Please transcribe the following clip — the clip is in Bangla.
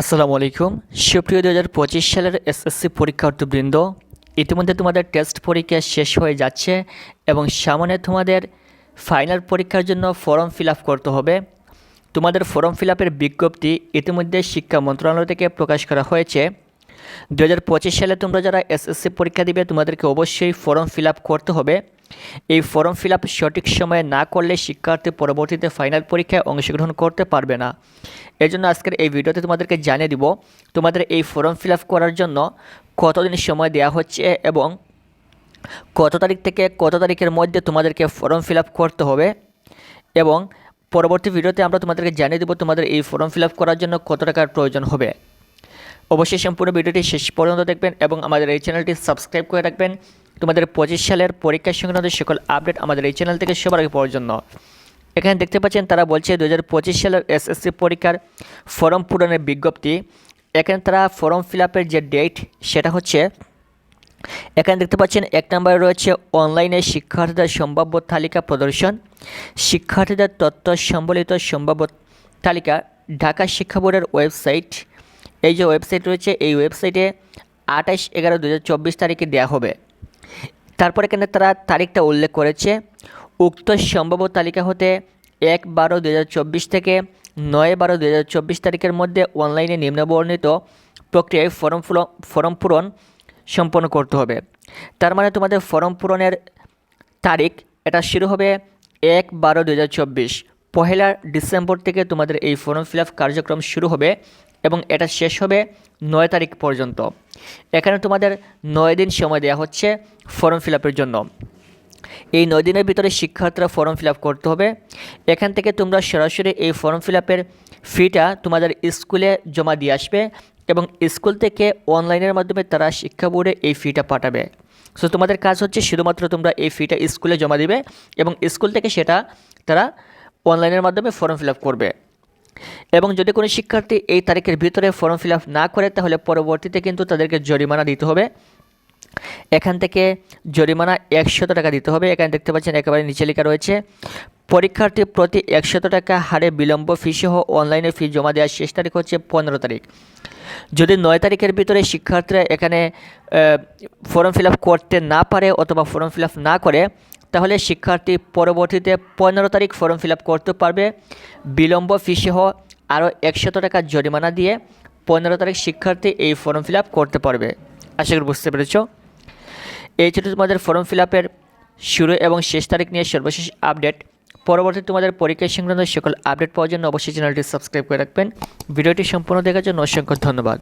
আসসালামু আলাইকুম। সুপ্রিয় দু হাজার পঁচিশ সালের এসএসসি পরীক্ষার্থীবৃন্দ, ইতিমধ্যে তোমাদের টেস্ট পরীক্ষা শেষ হয়ে যাচ্ছে এবং সামনে তোমাদের ফাইনাল পরীক্ষার জন্য ফর্ম ফিল করতে হবে। তোমাদের ফর্ম ফিল বিজ্ঞপ্তি ইতিমধ্যে শিক্ষা মন্ত্রণালয় থেকে প্রকাশ করা হয়েছে। দু হাজার পঁচিশ সালে তোমরা যারা এসএসসি পরীক্ষা দিবে, তোমাদেরকে অবশ্যই ফর্ম ফিল করতে হবে। এই ফর্ম ফিল সঠিক সময়ে না করলে শিক্ষার্থী পরবর্তীতে ফাইনাল পরীক্ষায় অংশগ্রহণ করতে পারবে না। এই জন্য আজকের এই ভিডিওতে তোমাদেরকে জানিয়ে দিব, তোমাদের এই ফর্ম ফিল করার জন্য কতদিন সময় দেওয়া হচ্ছে এবং কত তারিখ থেকে কত তারিখের মধ্যে তোমাদেরকে ফর্ম ফিল করতে হবে এবং পরবর্তী ভিডিওতে আমরা তোমাদেরকে জানিয়ে দেবো তোমাদের এই ফর্ম ফিল করার জন্য কত টাকার প্রয়োজন হবে। অবশ্যই সম্পূর্ণ ভিডিওটি শেষ পর্যন্ত দেখবেন এবং আমাদের এই চ্যানেলটি সাবস্ক্রাইব করে রাখবেন। তোমাদের পঁচিশ সালের পরীক্ষা সংক্রান্ত সকল আপডেট আমাদের এই চ্যানেল থেকে সবার আগে পাওয়ার জন্য। এখানে দেখতে পাচ্ছেন তারা বলছে দু হাজার পঁচিশ সালের এসএসসি পরীক্ষার ফর্ম পূরণের বিজ্ঞপ্তি। এখানে তারা ফর্ম ফিল যে ডেট সেটা হচ্ছে, এখানে দেখতে পাচ্ছেন এক নম্বরে রয়েছে অনলাইনে শিক্ষার্থীদের সম্ভাব্য তালিকা প্রদর্শন। শিক্ষার্থীদের তথ্য সম্বলিত সম্ভাব্য তালিকা ঢাকা শিক্ষা বোর্ডের ওয়েবসাইট এই যে ওয়েবসাইট রয়েছে, এই ওয়েবসাইটে আঠাশ এগারো দু তারিখে দেওয়া হবে। তারপর এখানে তারা তারিখটা উল্লেখ করেছে। উক্ত সম্ভাব্য তালিকা হতে এক বারো দু থেকে নয় বারো দু তারিখের মধ্যে অনলাইনে নিম্নবর্ণিত প্রক্রিয়ায় ফর্ম ফর্ম পূরণ সম্পন্ন করতে হবে। তার মানে তোমাদের ফর্ম পূরণের তারিখ এটা শুরু হবে এক বারো দু পহেলা ডিসেম্বর থেকে তোমাদের এই ফর্ম ফিল কার্যক্রম শুরু হবে এবং এটা শেষ হবে নয় তারিখ পর্যন্ত। এখানে তোমাদের নয় দিন সময় দেওয়া হচ্ছে ফর্ম ফিল জন্য। এই নয় দিনের ভিতরে শিক্ষার্থীরা ফর্ম ফিল করতে হবে। এখান থেকে তোমরা সরাসরি এই ফর্ম ফিল আপের ফিটা তোমাদের স্কুলে জমা দিয়ে আসবে এবং স্কুল থেকে অনলাইনের মাধ্যমে তারা শিক্ষা বোর্ডে এই ফিটা পাঠাবে। সো তোমাদের কাজ হচ্ছে শুধুমাত্র তোমরা এই ফিটা স্কুলে জমা দিবে এবং স্কুল থেকে সেটা তারা অনলাইনের মাধ্যমে ফর্ম ফিল করবে। এবং যদি কোনো শিক্ষার্থী এই তারিখের ভিতরে ফর্ম ফিল না করে, তাহলে পরবর্তীতে কিন্তু তাদেরকে জরিমানা দিতে হবে। এখান থেকে জরিমানা একশত টাকা দিতে হবে। এখানে দেখতে পাচ্ছেন একেবারে নিচে লেখা রয়েছে, পরীক্ষার্থী প্রতি একশত টাকা হারে বিলম্ব ফি সহ অনলাইনে ফি জমা দেওয়ার শেষ তারিখ হচ্ছে পনেরো তারিখ। যদি নয় তারিখের ভিতরে শিক্ষার্থীরা এখানে ফর্ম ফিল করতে না পারে অথবা ফর্ম ফিল না করে, তাহলে শিক্ষার্থী পরবর্তীতে পনেরো তারিখ ফর্ম ফিল করতে পারবে। বিলম্ব ফি সহ আরও একশত টাকা জরিমানা দিয়ে পনেরো তারিখ শিক্ষার্থী এই ফর্ম ফিল করতে পারবে। আশা করি বুঝতে পেরেছ। এই ছিল তোমাদের ফর্ম ফিল আপের শুরু এবং শেষ তারিখ নিয়ে সর্বশেষ আপডেট পরবর্তী তোমাদের পরীক্ষা সংক্রান্ত সকল আপডেট পাওয়ার জন্য অবশ্যই চ্যানেলটি সাবস্ক্রাইব করে রাখবেন। ভিডিওটি সম্পূর্ণ দেখার জন্য অসংখ্য ধন্যবাদ।